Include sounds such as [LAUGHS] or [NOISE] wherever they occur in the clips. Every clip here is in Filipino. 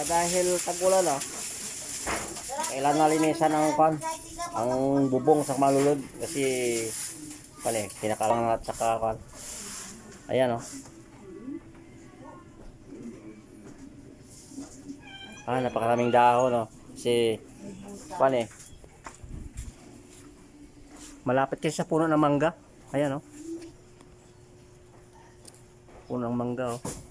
Ah, dahil tag-ulan ah. Kailan nalinisan ang pan, ang bubong sa malulod kasi pali, kinakalang at saka kan. Ayan oh. Ah, napakaraming dahon oh. Kasi pan eh. Malapit kasi sa puno ng mangga. Ayan oh. Puno ng mangga oh.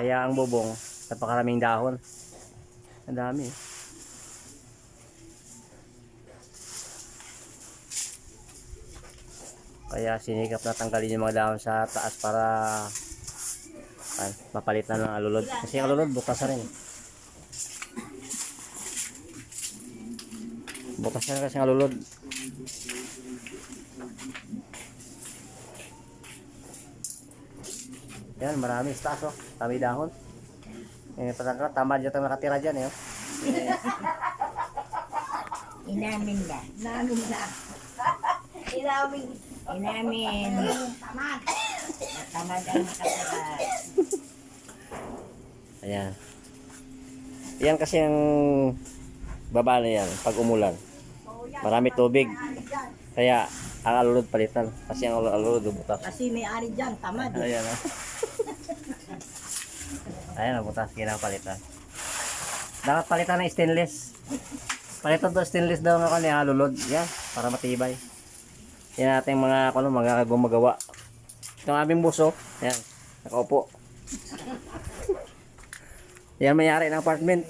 Kaya ang bubong, napakaraming dahon. Ang dami. Kaya sinikap na tanggalin yung mga dahon sa taas para ay, mapalitan ng alulod. Kasi ang alulod bukas na rin. Bukas na rin kasi ang alulod. Yan, marami sa taas oh. Dami dahon. Eh, patangka, tama dyan ang nakatira dyan eh. oh. Inamin na. Namin na. Inamin. Inamin. Tamad. Tamad ang nakatira. Ayan. Yan kasi ang baba na yan pag umulan. Marami tubig. Kaya ang alulod palitan. Kasi ang alulod butas. Kasi may ari dyan, tamad. eh. Ayan o. Ayan ang butas. Kinapalitan. Dapat palitan ng stainless. Palitan to stainless daw ng kanya alulod. Yan. Para matibay. Yan natin mga ano, mga gumagawa. Itong aming buso. Yan. Nakaupo. Yan mayari ng apartment.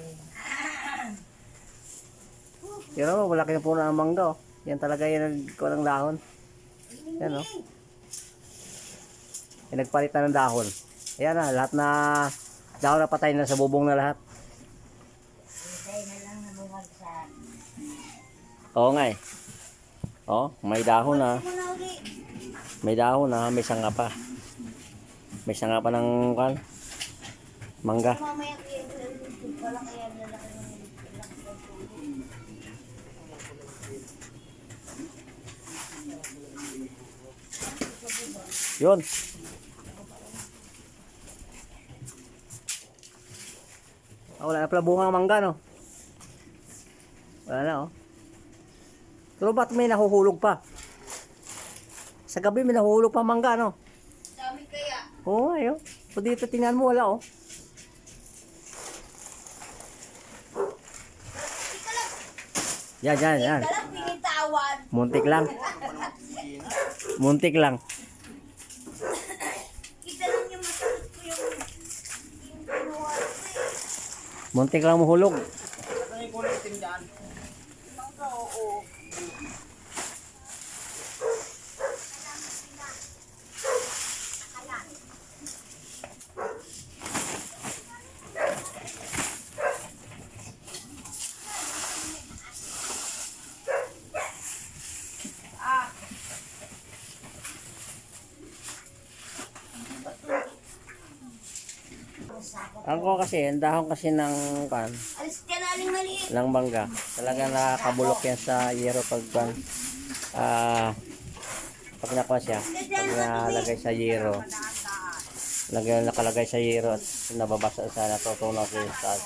Yan o, wala kayong puno ng mangga o. Yan talaga yung nagkuha ng dahon. Yan o. Yung nagpalitan ng dahon. Ayan na, lahat na dahon na patay na sa bubong na lahat. Hintay na lang na bumagsak. Oo nga eh. Oh, may dahon na. May dahon na, may sanga pa. May sanga pa ng kan. Mangga. Yun. Ah, wala na pala bunga ang mangga, no? Wala na, oh. Pero ba't may nahuhulog pa? Sa gabi may nahuhulog pa mangga, no? Dami kaya. Oo, oh, ayun. So dito tingnan mo, wala, oh. Yan, yan, yan. Muntik lang. Muntik lang. [LAUGHS] Kita lang yung masakit ko yung yung kinuha ko eh. Muntik lang mahulog. Mangga, oo. Ang ko kasi, ang dahon kasi ng kan, Alis ka na aling maliit. ng mangga. Talaga nakakabulok yan sa yero pag kan, ah, pag nakuha siya, pag nalagay sa yero, lagay, nakalagay sa yero at nababasa sa natutunaw sa taas.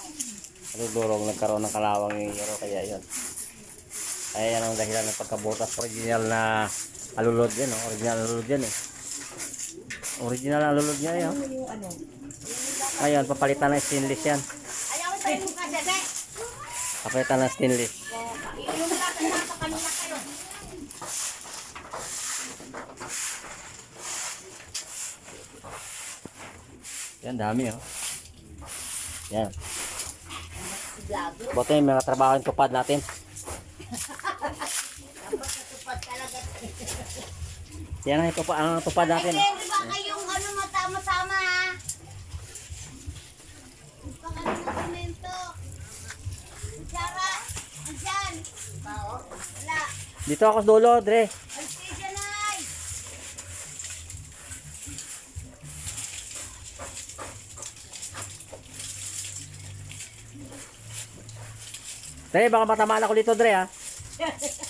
Nadudurog, nagkaroon ng kalawang yung yero, kaya yun. Kaya yan ang dahilan ng pagkabutas. Original na alulod yan, oh. original alulod yan eh. Original alulod niya yan. Yung ano. Ngayon, papalitan ng stainless yan. Papalitan ng stainless. Yan, dami oh. Yan. Buti yung mga trabaho yung tupad natin. Yan ang tupad, ang tupad natin. Ay, di ba kayong ano matama-tama ha? Huwag pa kami ng komento. Kutsara, andyan. Wala. Dito ako sa dulo, Dre. Dre, baka matamaan ako dito, Dre, ha? [LAUGHS]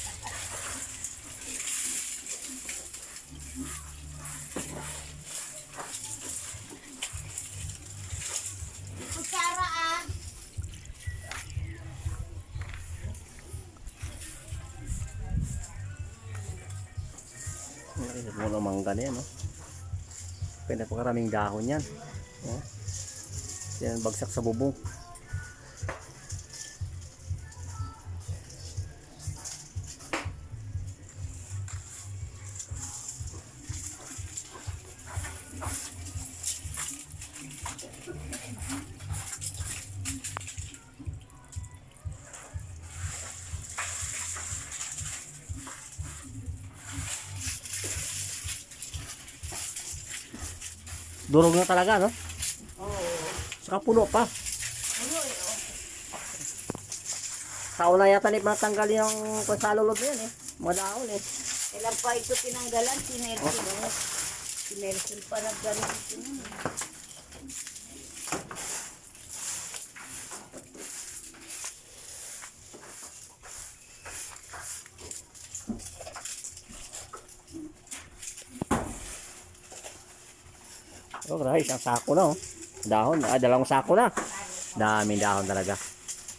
mo ng mangga na yan, no? Kaya napakaraming dahon yan. Oh. Yan, bagsak sa bubong. Durog na talaga, no? Oo. Saka puno pa. Ano eh, oh. Sa una yata ni matanggal yung konsalulod na yan, eh. Mga dahon, eh. Kailan pa ito tinanggalan? Si Nelson. Oh. Si Nelson pa naggalan ito. Oh, grabe, isang sako na, oh. Dahon, ah, dalawang sako na. Daming dahon talaga.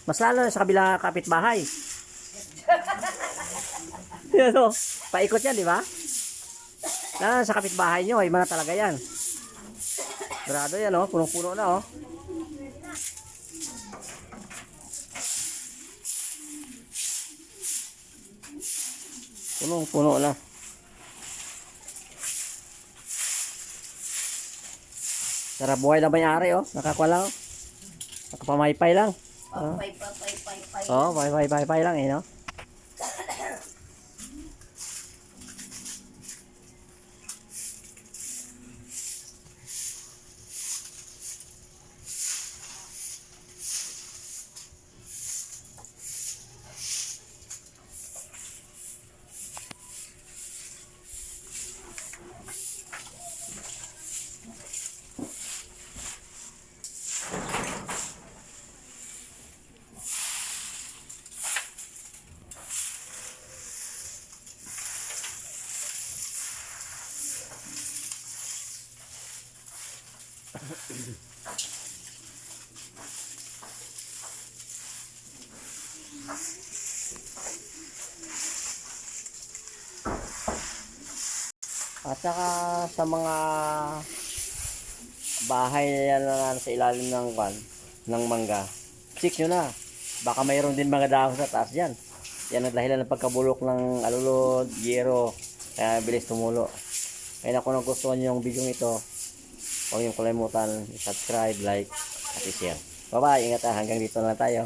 Mas lalo sa kabila kapitbahay. [LAUGHS] Yan, oh. Paikot yan, di ba? Lalo sa kapitbahay nyo, ay mga talaga yan. Grado yan, oh. Punong-puno na, oh. Punong-puno na. Sarap buhay na may-ari, oh. Nakakuha lang, oh. Nakapamaypay lang. Oh. Papay, papay. Oo, oh, bye bye bye bye lang eh, no? At saka sa mga bahay na yan sa ilalim ng kwan, ng mangga, check nyo na. Baka mayroon din mga dahon sa taas dyan. Yan ang dahilan ng pagkabulok ng alulod, yero, kaya bilis tumulo. Kaya kung nagustuhan nyo yung video ito, huwag niyong kalimutan, subscribe, like, at i-share. Bye-bye, ingat ha, hanggang dito na lang tayo.